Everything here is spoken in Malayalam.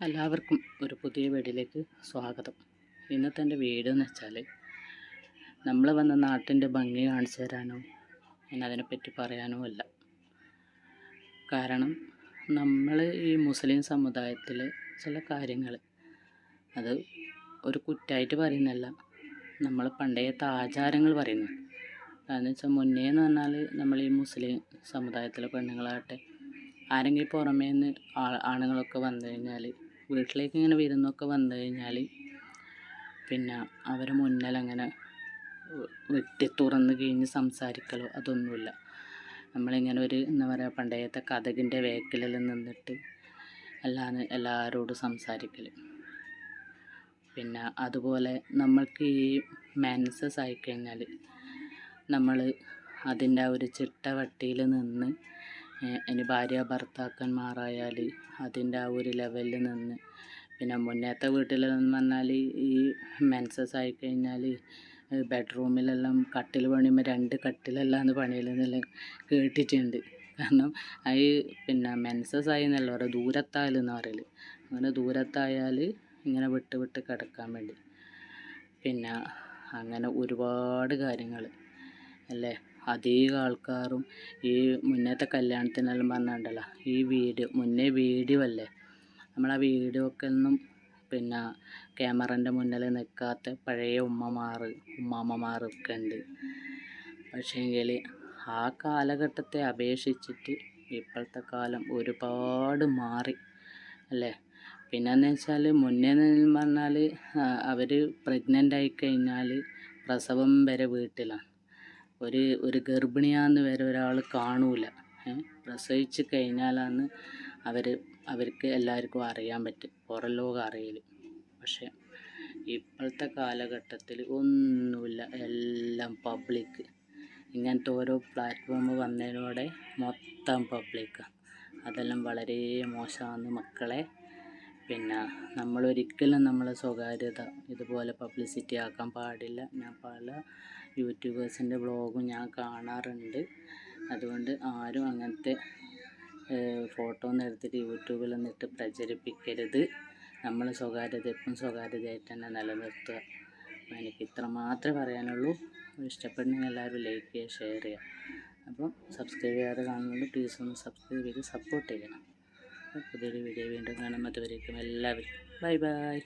എല്ലാവർക്കും ഒരു പുതിയ വീടിലേക്ക് സ്വാഗതം. ഇന്നത്തെ എന്റെ വീട് എന്ന് വെച്ചാൽ നമ്മൾ വന്ന നാട്ടിന്റെ ഭംഗി കാണിച്ചു തരാനോ അതിനെപ്പറ്റി പറയാനോ അല്ല. കാരണം നമ്മൾ ഈ മുസ്ലിം സമുദായത്തിൽ ചില കാര്യങ്ങൾ അത് ഒരു കുറ്റായിട്ട് പറയുന്നല്ല നമ്മൾ പണ്ടേത്തെ ആചാരങ്ങൾ പറയുന്നു. കാരണം വെച്ചാൽ മുന്നേ എന്ന് പറഞ്ഞാൽ നമ്മൾ ഈ മുസ്ലിം സമുദായത്തിലെ പെണ്ണുങ്ങളാകട്ടെ ആരെങ്കിലും പുറമേ നിന്ന് ആണുങ്ങളൊക്കെ വന്നു കഴിഞ്ഞാൽ വീട്ടിലേക്ക് ഇങ്ങനെ വിരുന്നൊക്കെ വന്നു കഴിഞ്ഞാൽ പിന്നെ അവരെ മുന്നിൽ അങ്ങനെ വെട്ടി തുറന്ന് കഴിഞ്ഞ് സംസാരിക്കലോ അതൊന്നുമില്ല. നമ്മളിങ്ങനെ ഒരു എന്താ പറയുക പണ്ടത്തെ കഥകിന്റെ വേക്കിലിൽ നിന്നിട്ട് അല്ലാതെ എല്ലാവരോടും സംസാരിക്കൽ പിന്നെ അതുപോലെ നമ്മൾക്ക് ഈ മാനസസ് ആയിക്കഴിഞ്ഞാൽ നമ്മൾ അതിന്റെ ആ ഒരു ചിട്ടവട്ടിയിൽ നിന്ന് ഇനി ഭാര്യ ഭർത്താക്കന്മാരായാൽ അതിന്റെ ആ ഒരു ലെവലിൽ നിന്ന്. പിന്നെ മുന്നേത്തെ വീട്ടിലെന്ന് പറഞ്ഞാൽ ഈ മെൻസസ് ആയിക്കഴിഞ്ഞാൽ ബെഡ്റൂമിലെല്ലാം കട്ടിൽ പണിയുമ്പോൾ രണ്ട് കട്ടിലെല്ലാം കട്ടിലല്ലാന്ന് പണിയിലെന്നെല്ലാം കേട്ടിട്ടുണ്ട്. കാരണം അത് പിന്നെ മെൻസസ് ആയി എന്നല്ല പറയുക ദൂരത്തായാലെന്ന് പറയൽ അങ്ങനെ ദൂരത്തായാൽ ഇങ്ങനെ വിട്ട് വിട്ട് കിടക്കാൻ വേണ്ടി. പിന്നെ അങ്ങനെ ഒരുപാട് കാര്യങ്ങൾ അല്ലേ? അധികം ആൾക്കാരും ഈ മുന്നത്തെ കല്യാണത്തിനെല്ലാം പറഞ്ഞിട്ടുണ്ടല്ലോ ഈ വീഡിയോ മുന്നേ വീഡിയോ അല്ലേ നമ്മളാ വീഡിയോ ഒക്കെ ഒന്നും പിന്നെ ക്യാമറന്റെ മുന്നിൽ നിൽക്കാത്ത പഴയ ഉമ്മമാർ ഉമ്മാമ്മമാരൊക്കെ ഉണ്ട്. പക്ഷേങ്കിൽ ആ കാലഘട്ടത്തെ അപേക്ഷിച്ചിട്ട് ഇപ്പോഴത്തെ കാലം ഒരുപാട് മാറി അല്ലേ? പിന്നെന്ന് വെച്ചാൽ മുന്നേ പറഞ്ഞാൽ അവർ പ്രഗ്നന്റ് ആയി കഴിഞ്ഞാൽ പ്രസവം വരെ വീട്ടിലാണ്. ഒരു ഒരു ഗർഭിണിയാന്ന് വരെ ഒരാൾ കാണൂല. പ്രസവിച്ച് കഴിഞ്ഞാലാണ് അവർ അവർക്ക് എല്ലാവർക്കും അറിയാൻ പറ്റും. പുറം ലോകം അറിയൽ പക്ഷേ ഇപ്പോഴത്തെ കാലഘട്ടത്തിൽ ഒന്നുമില്ല. എല്ലാം പബ്ലിക്. ഇങ്ങനത്തെ ഓരോ പ്ലാറ്റ്ഫോം വന്നതിനോടെ മൊത്തം പബ്ലിക്കാണ് അതെല്ലാം വളരെ മോശമാണ് മക്കളെ. പിന്നെ നമ്മളൊരിക്കലും നമ്മളെ സ്വകാര്യത ഇതുപോലെ പബ്ലിസിറ്റി ആക്കാൻ പാടില്ല. ഞാൻ പല യൂട്യൂബേഴ്സിന്റെ ബ്ലോഗും ഞാൻ കാണാറുണ്ട്. അതുകൊണ്ട് ആരും അങ്ങനത്തെ ഫോട്ടോ ഒന്നും എടുത്തിട്ട് യൂട്യൂബിലൊന്നും ഇട്ട് പ്രചരിപ്പിക്കരുത്. നമ്മൾ സ്വകാര്യത എപ്പം സ്വകാര്യതയായിട്ട് തന്നെ നിലനിർത്തുക. എനിക്ക് ഇത്ര മാത്രമേ പറയാനുള്ളൂ. ഇഷ്ടപ്പെടുന്നെങ്കിൽ എല്ലാവരും ലൈക്ക് ചെയ്യുക ഷെയർ ചെയ്യുക. അപ്പം സബ്സ്ക്രൈബ് ചെയ്യാതെ കാണുന്നുണ്ട് പ്ലീസ് ഒന്ന് സബ്സ്ക്രൈബ് ചെയ്ത് സപ്പോർട്ട് ചെയ്യണം. പുതിയൊരു വീഡിയോ വീണ്ടും കാണുമ്പോൾ അതുവരേക്കും എല്ലാവരും. Bye bye